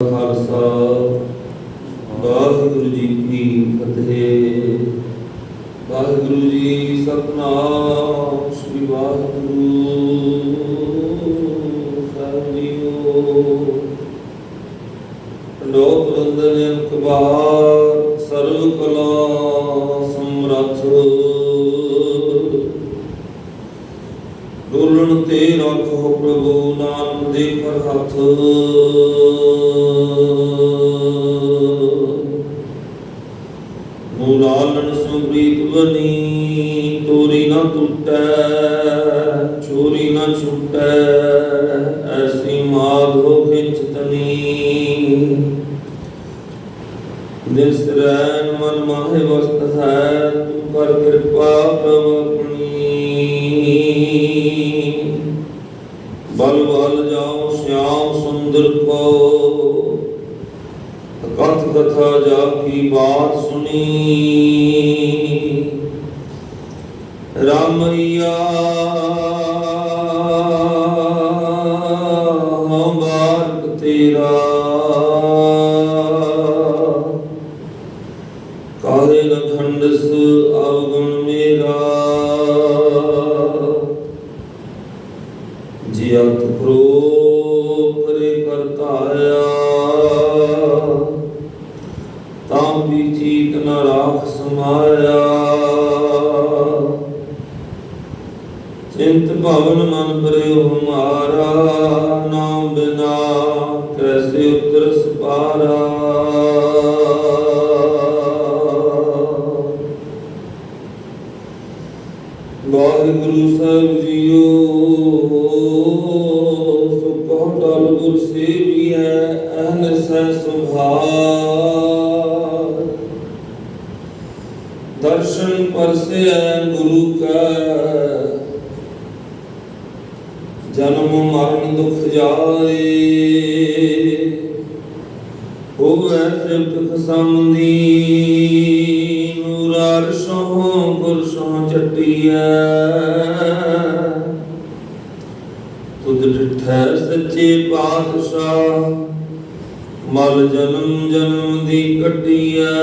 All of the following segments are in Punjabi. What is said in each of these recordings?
ਖਾਲਸਾ, ਵਾਹਿਗੁਰੂ ਜੀ ਕੀ ਫਤਿਹ। ਵਾਹਿਗੁਰੂ ਜੀ ਸਤਨਾਮ ਸ੍ਰੀ ਵਾਹਿਗੁਰੂ ਸਾਹਿਬ ਜੀਓ। ਲੋਕ ਰੰਦਨ ਅਕਬਾਰ ਸਰਵ ਕਲਾ ਸਮਰੱਥ। ਡੋਲਣ ਤੇ ਰੱਖੋ ਪ੍ਰਭੂ ਨਾਨਕ ਦੇ ਪਰ ਹੱਥ। ਮੂਲਾਲਨ ਸੰਪ੍ਰੀਤ ਬਨੀ, ਤੋਰੀ ਨਾ ਟੁੱਟੈ ਚੋਰੀ ਨਾ ਛੁੱਟੈ, ਐਸੀ ਮਾਧੋ ਖਿੱਚ ਤਨੀ। ਨਿਸਰੈਨ ਮਨ ਮਾਹੇ ਵਸਤ ਹੈ, ਤੂੰ ਕਰ ਕਿਰਪਾ ਪ੍ਰਭ ਆਪਣੀ। ਸੁੰਦਰ ਕੋ ਕਥ ਕਥਾ ਜਾ ਕੀ ਬਾਤ ਸੁਣੀ। ਰਾਮਈਆ ਹਮ ਤੇਰਾ। ਕਾਹੇ ਨ ਖੰਡਸ ਅਵਗੁਣ ਮੇਰਾ। ਜੀ ਅੰਤ ਪ੍ਰੋ ਕਰੇ ਕਰਤਾਇਆ ਤਾਂ ਵੀ ਚੀਤ ਨ ਰਾਖ ਸਮਾਇਆ। ਚਿੰਤ ਭਵਨ ਮਨ ਪਰਿਓ ਹਮਾਰਾ ਨਾਮ ਬਿਨਾ ਕੈਸੇ ਉਤਰ ਸਪਾਰਾ। ਵਾਹਿਗੁਰੂ ਸਾਹਿਬ ਜੀਓ ਅਹਨਸ ਸੁਭਾਰ ਦਰਸ਼ਨ ਪਰਸੈ ਗੁਰੂ ਕੈ। ਜਨਮ ਮਰਨ ਦੁਖ ਜਾਏ। ਹੋਵੇ ਸਿਫਤ ਖਸਮਦੀ ਨੂਰ ਅਰਸ਼ੋਂ ਗੁਰਸ਼ੋਂ ਚਟਿਐ। ਤੁਧ ਡਿਠੈ ਸੱਚੇ ਪਾਤਸ਼ਾਹ। ਮਲ ਜਨਮ ਜਨਮ ਦੀ ਕੱਟਿਐ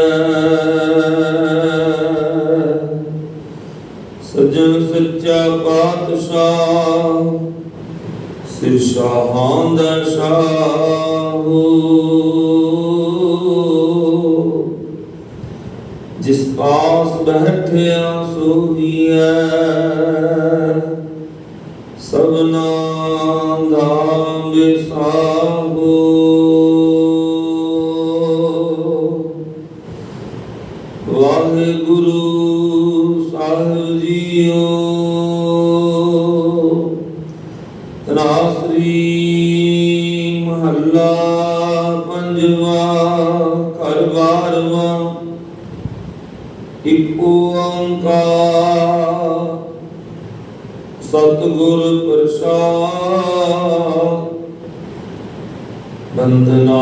ਸਜਣ ਸੱਚਾ ਪਾਤਸ਼ਾਹ, ਸਿਰ ਸ਼ਾਹਾਂ ਦਾ ਸ਼ਾਹੂ। ਜਿਸ ਪਾਸ ਬੈਠਿਆ ਸੋਹੀਐ ਸਭਨਾ ਦਾ ਬਿਸਾਹੂ ਵਾਹਿਗੁਰੂ ਸਾਹਿਬ ਜੀਓ। ਤਨਾਸਰੀ ਮਹੱਲਾ ਪੰਜਵਾ ਘਰ ਬਾਰਵਾ। ਇੱਕ ਓੰਕਾਰ ਸਤਿਗੁਰ ਪ੍ਰਸਾਦ। ਬੰਦਨਾ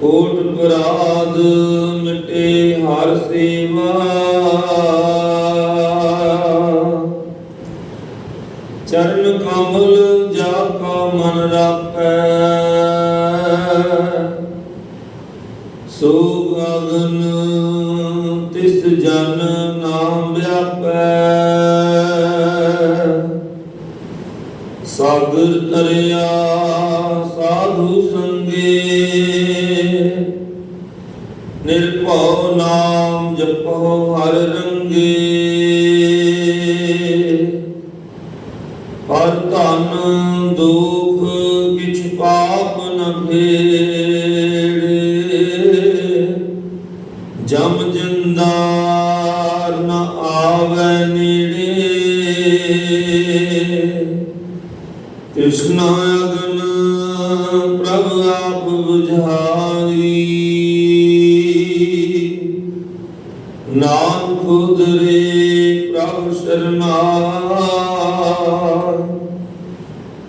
ਕੋਟ ਪੁਰਾਦ ਮਿਟੇ ਹਰ ਸੇਵਾ। ਚਰਨ ਕਮਲ ਜਾ ਕਾ ਮਨ ਰਾਪੈ ਸੋ ਗਗਨ ਤਿਸ ਜਨ ਨਾਮ ਵਿਆਪੈ। ਸਾਗਰ ਤਰੇ ਨਿਰਭਉ ਨਾਮ ਜਪੋ ਹਰ ਰੰਗੇ। ਹਰ ਧਨ ਦੁਖ ਕਿਛ ਪਾਪ ਨ ਫੇੜੇ ਜਮ ਜੰਦਾਰ ਨ ਆਵੇ ਨੇੜੇ। ਕ੍ਰਿਸ਼ਨ ਅਗਨ ਪ੍ਰਭ ਆਪ 부 ਝਾਈ ਨਾਮ ਖੁਦ ਰੇ ਪ੍ਰਭ ਸ਼ਰਨਾਈ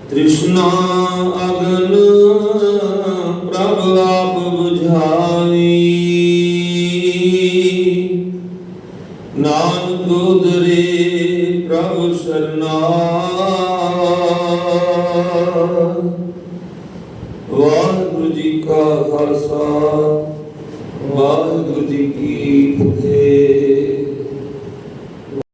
ਤ੍ਰਿਸ਼ਨਾ ਅਗਨ ਪ੍ਰਭ ਆਪ 부ਝਾਈ ਨਾਨਕ ਉਦਰੇ ਪ੍ਰਭ ਸ਼ਰਨਾਈ ਵਾਹਿਗੁਰੂ ਜੀ ਕਾ ਖਾਲਸਾ। ਵਾਹਿਗੁਰੂ ਜੀ ਕੀ ਫਤਿਹ।